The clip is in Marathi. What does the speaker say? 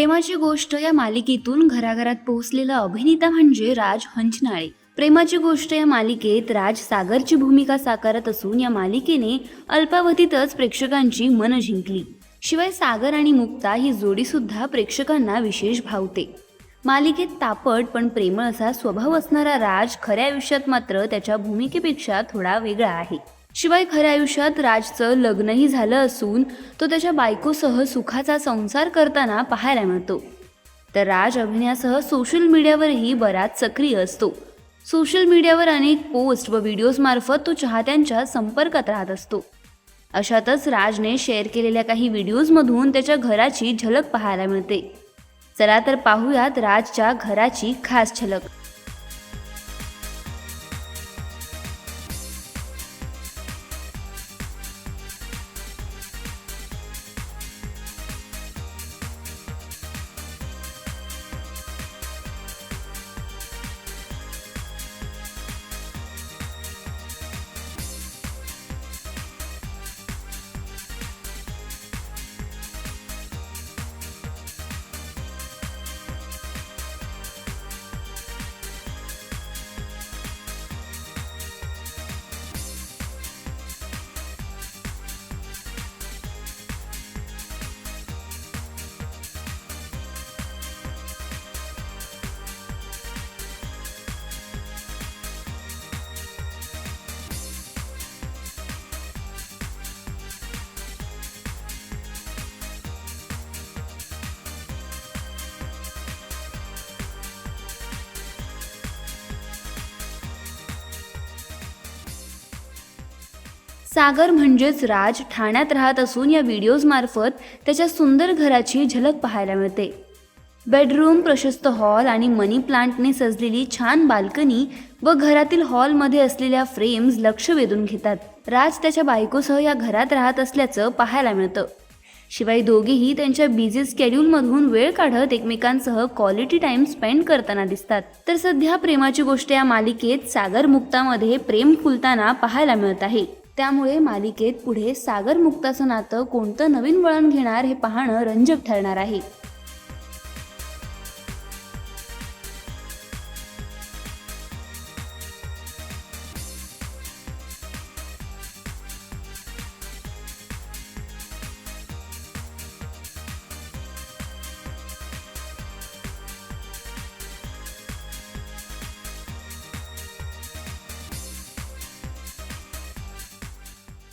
प्रेमाची गोष्ट या मालिकेतून घराघरात पोहोचलेला अभिनेता म्हणजे राज हंचनाळे. प्रेमाची गोष्ट या मालिकेत राज सागरची भूमिका साकारत असून या मालिकेने अल्पावधीतच प्रेक्षकांची मन जिंकली. शिवाय सागर आणि मुक्ता ही जोडी सुद्धा प्रेक्षकांना विशेष भावते. मालिकेत तापट पण प्रेमळ असा स्वभाव असणारा राज खऱ्या आयुष्यात मात्र त्याच्या भूमिकेपेक्षा थोडा वेगळा आहे. शिवाय खऱ्या आयुष्यात राजचं लग्नही झालं असून तो त्याच्या बायकोसह सुखाचा संसार करताना पाहायला मिळतो. तर राज अभिनयासह सोशल मीडियावरही बराच सक्रिय असतो. सोशल मीडियावर अनेक पोस्ट व व्हिडिओजमार्फत तो चाहत्यांच्या संपर्कात राहत असतो. अशातच राजने शेअर केलेल्या काही व्हिडिओजमधून त्याच्या घराची झलक पाहायला मिळते. चला तर पाहूयात राजच्या घराची खास झलक. सागर म्हणजेच राज ठाण्यात राहत असून या व्हिडिओजमार्फत त्याच्या सुंदर घराची झलक पाहायला मिळते. बेडरूम प्रशस्त हॉल आणि मनी प्लांटने सजलेली छान बाल्कनी व घरातील हॉलमध्ये असलेल्या फ्रेम्स लक्ष वेधून घेतात. राज त्याच्या बायकोसह या घरात राहत असल्याचं पाहायला मिळतं. शिवाय दोघेही त्यांच्या बिझी स्केड्यूलमधून वेळ काढत एकमेकांसह क्वालिटी टाइम स्पेंड करताना दिसतात. तर सध्या प्रेमाची गोष्ट या मालिकेत सागर मुक्तामध्ये प्रेम फुलताना पाहायला मिळत आहे. त्यामुळे मालिकेत पुढे सागर मुक्ताचं नातं कोणतं नवीन वळण घेणार हे पाहणं रंजक ठरणार आहे.